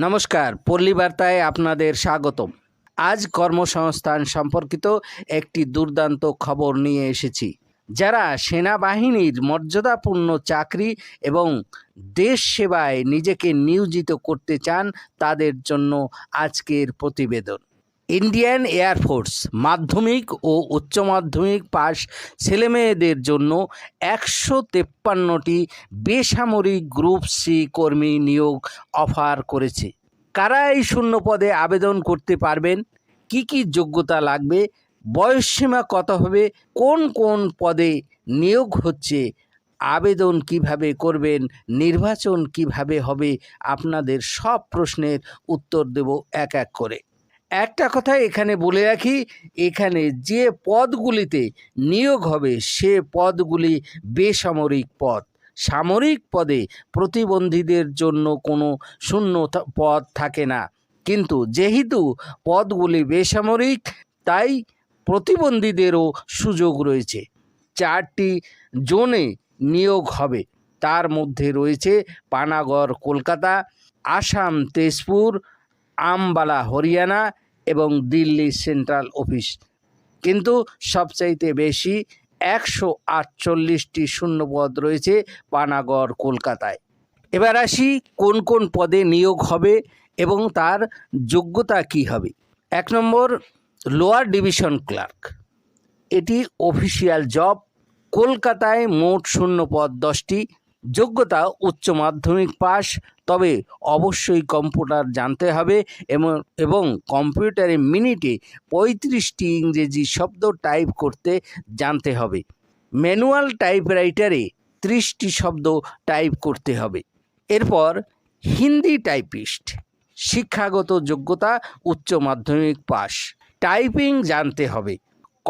নমস্কার, পল্লী বার্তায় আপনাদের স্বাগতম। আজ কর্মসংস্থান সম্পর্কিত একটি দুর্দান্ত খবর নিয়ে এসেছি। যারা সেনাবাহিনীর মর্যাদাপূর্ণ চাকরি এবং দেশ সেবায় নিজেকে নিয়োজিত করতে চান, তাদের জন্য আজকের প্রতিবেদন। ইন্ডিয়ান এয়ারফোর্স মাধ্যমিক ও উচ্চ মাধ্যমিক পাস ছেলেমেয়েদের জন্য একশো তেপ্পান্নটি বেসামরিক গ্রুপ সি কর্মী নিয়োগ অফার করেছে। কারা এই শূন্য পদে আবেদন করতে পারবেন? কি কি যোগ্যতা লাগবে? বয়সসীমা কত হবে? কোন কোন পদে নিয়োগ হচ্ছে? আবেদন কীভাবে করবেন? নির্বাচন কীভাবে হবে? আপনাদের সব প্রশ্নের উত্তর দেব এক এক করে। একটা কথা এখানে বলে রাখি, এখানে যে পদগুলিতে নিয়োগ হবে, সে পদগুলি বেসামরিক পদ। সামরিক পদে প্রতিবন্ধীদের জন্য কোনো শূন্য পদ থাকে না। কিন্তু যেহেতু পদগুলি বেসামরিক, তাই প্রতিবন্ধীদেরও সুযোগ রয়েছে। চারটি জোনে নিয়োগ হবে। তার মধ্যে রয়েছে পানাগড়, কলকাতা, আসাম, তেজপুর আমবালা, হরিয়ানা এবং দিল্লি সেন্ট্রাল অফিস। কিন্তু সবচাইতে বেশি একশো আটচল্লিশটি শূন্যপদ রয়েছে পানাগড়, কলকাতায়। এবার আসি কোন কোন পদে নিয়োগ হবে এবং তার যোগ্যতা কি হবে। এক নম্বর, লোয়ার ডিভিশন ক্লার্ক। এটি অফিসিয়াল জব। কলকাতায় মোট শূন্য পদ দশটি। যোগ্যতা উচ্চ মাধ্যমিক পাস, তবে অবশ্যই কম্পিউটার জানতে হবে এবং এবং কম্পিউটারে মিনিটে পঁয়ত্রিশটি ইংরেজি শব্দ টাইপ করতে জানতে হবে। ম্যানুয়াল টাইপরাইটারে ত্রিশটি শব্দ টাইপ করতে হবে। এরপর হিন্দি টাইপিস্ট, শিক্ষাগত যোগ্যতা উচ্চ মাধ্যমিক পাস, টাইপিং জানতে হবে।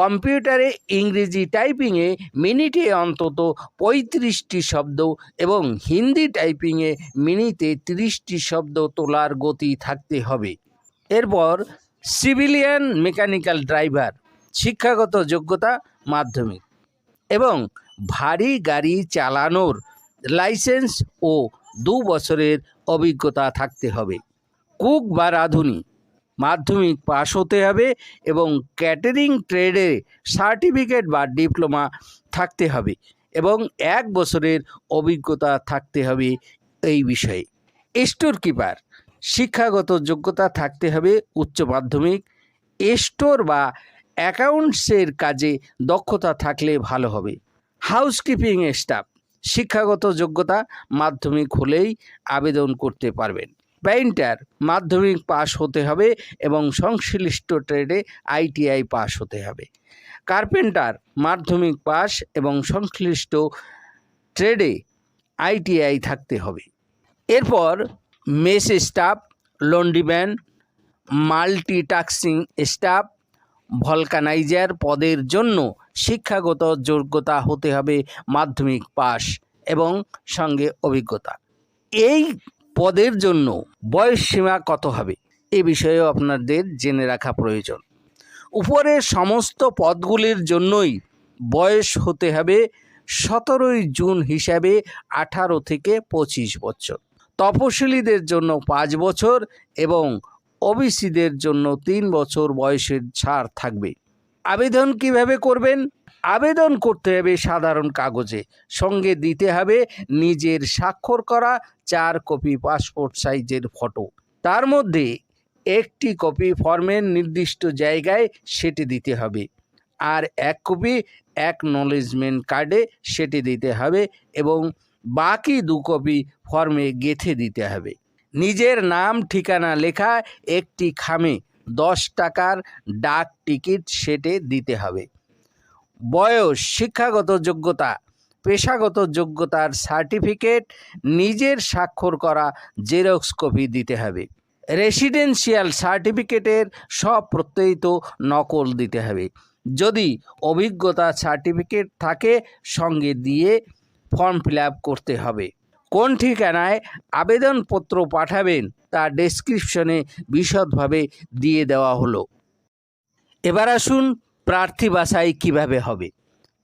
কম্পিউটারে ইংরেজি টাইপিংয়ে মিনিটে অন্তত পঁয়ত্রিশটি শব্দ এবং হিন্দি টাইপিংয়ে মিনিটে তিরিশটি শব্দ তোলার গতি থাকতে হবে। এরপর সিভিলিয়ান মেকানিক্যাল ড্রাইভার, শিক্ষাগত যোগ্যতা মাধ্যমিক এবং ভারী গাড়ি চালানোর লাইসেন্স ও দু বছরের অভিজ্ঞতা থাকতে হবে। কুক বা রাঁধুনি মাধ্যমিক পাশ হতে হবে এবং ক্যাটারিং ট্রেডে সার্টিফিকেট বা ডিপ্লোমা থাকতে হবে এবং এক বছরের অভিজ্ঞতা থাকতে হবে এই বিষয়ে। স্টোর কিপার শিক্ষাগত যোগ্যতা থাকতে হবে উচ্চ মাধ্যমিক। স্টোর বা অ্যাকাউন্টসের কাজে দক্ষতা থাকলে ভালো হবে। হাউসকিপিং স্টাফ, শিক্ষাগত যোগ্যতা মাধ্যমিক হলেই আবেদন করতে পারবেন। পেইন্টার মাধ্যমিক পাশ হতে হবে এবং সংশ্লিষ্ট ট্রেডে আইটিআই পাশ হতে হবে। কার্পেন্টার মাধ্যমিক পাস এবং সংশ্লিষ্ট ট্রেডে আইটিআই থাকতে হবে। এরপর mess staff laundryman multitasking staff, vulcaniser পদের জন্য শিক্ষাগত যোগ্যতা হতে হবে মাধ্যমিক পাস এবং সঙ্গে অভিজ্ঞতা। এই পদের জন্য বয়স সীমা কত হবে? এ বিষয়েও আপনাদের জেনে রাখা প্রয়োজন। উপরের সমস্ত পদগুলির জন্যই বয়স হতে হবে সতেরোই জুন হিসাবে আঠারো থেকে পঁচিশ বছর। তপশিলীদের জন্য পাঁচ বছর এবং ওবিসিদের জন্য তিন বছর বয়সের ছাড় থাকবে। আবেদন কীভাবে করবেন? আবেদন করতে হবে সাধারণ কাগজে। সঙ্গে দিতে হবে নিজের স্বাক্ষর করা চার কপি পাসপোর্ট সাইজের ফটো। তার মধ্যে একটি কপি ফর্মের নির্দিষ্ট জায়গায় সেটি দিতে হবে আর এক কপি অ্যাকনলেজমেন্ট কার্ডে সেটি দিতে হবে এবং বাকি দু কপি ফর্মে গেঁথে দিতে হবে। নিজের নাম, ঠিকানা লেখা একটি খামে দশ টাকার ডাক টিকিট সেটে দিতে হবে। বয়স, শিক্ষাগত যোগ্যতা, পেশাগত যোগ্যতার সার্টিফিকেট, নিজের স্বাক্ষর করা জেরক্স কপি দিতে হবে। রেসিডেন্সিয়াল সার্টিফিকেটের সব প্রত্যয়িত নকল দিতে হবে। যদি অভিজ্ঞতা সার্টিফিকেট থাকে, সঙ্গে দিয়ে ফর্ম ফিল করতে হবে। কোন ঠিকানায় আবেদনপত্র পাঠাবেন, তা ডেসক্রিপশনে বিশদভাবে দিয়ে দেওয়া হলো। এবার আসুন প্রার্থী বাছাই কীভাবে হবে?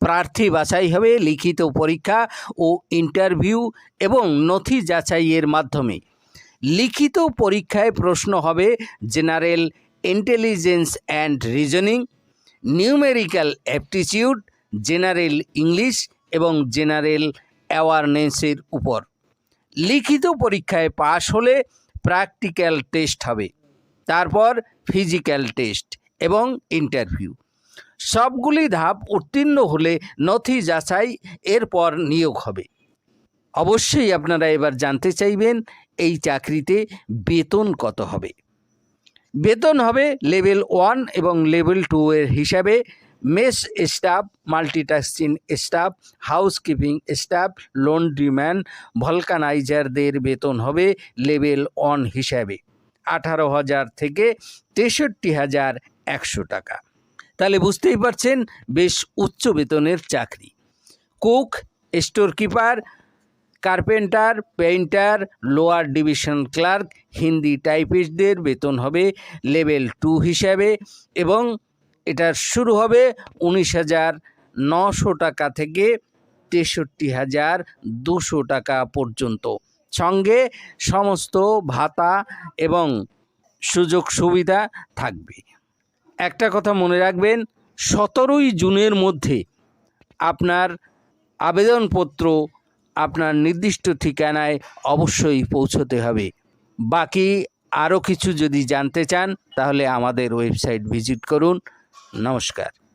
প্রার্থী বাছাই হবে লিখিত পরীক্ষা ও ইন্টারভিউ এবং নথি যাচাইয়ের মাধ্যমে। লিখিত পরীক্ষায় প্রশ্ন হবে general intelligence and reasoning numerical aptitude general English এবং জেনারেল অ্যাওয়ারনেসের উপর। লিখিত পরীক্ষায় পাশ হলে প্র্যাকটিক্যাল টেস্ট হবে, তারপর ফিজিক্যাল টেস্ট এবং ইন্টারভিউ সবগুলি ধাপ উত্তীর্ণ হলে নথি যাচাই এরপর নিয়োগ হবে। অবশ্যই আপনারা এবার জানতে চাইবেন, এই চাকরিতে বেতন কত হবে? বেতন হবে লেভেল ওয়ান এবং লেভেল টু এর হিসাবে mess staff, multitasking staff, housekeeping staff, laundryman, ভলকানাইজারদের বেতন হবে লেভেল ওয়ান হিসাবে আঠারো হাজার থেকে তেষট্টি হাজার একশো টাকা। তাহলে বুঝতেই পারছেন বেশ উচ্চ বেতনের চাকরি। Cook storekeeper carpenter, painter, lower division clerk, Hindi টাইপিস্টদের বেতন হবে লেভেল টু হিসাবে এবং এটার শুরু হবে উনিশ হাজার নশো টাকা থেকে তেষট্টি হাজার দুশো টাকা পর্যন্ত। সঙ্গে সমস্ত ভাতা এবং সুযোগ সুবিধা থাকবে। একটা কথা মনে রাখবেন, সতেরোই জুনের মধ্যে আপনার আবেদনপত্র আপনার নির্দিষ্ট ঠিকানায় অবশ্যই পৌঁছতে হবে। বাকি আরও কিছু যদি জানতে চান, তাহলে আমাদের ওয়েবসাইট ভিজিট করুন। নমস্কার।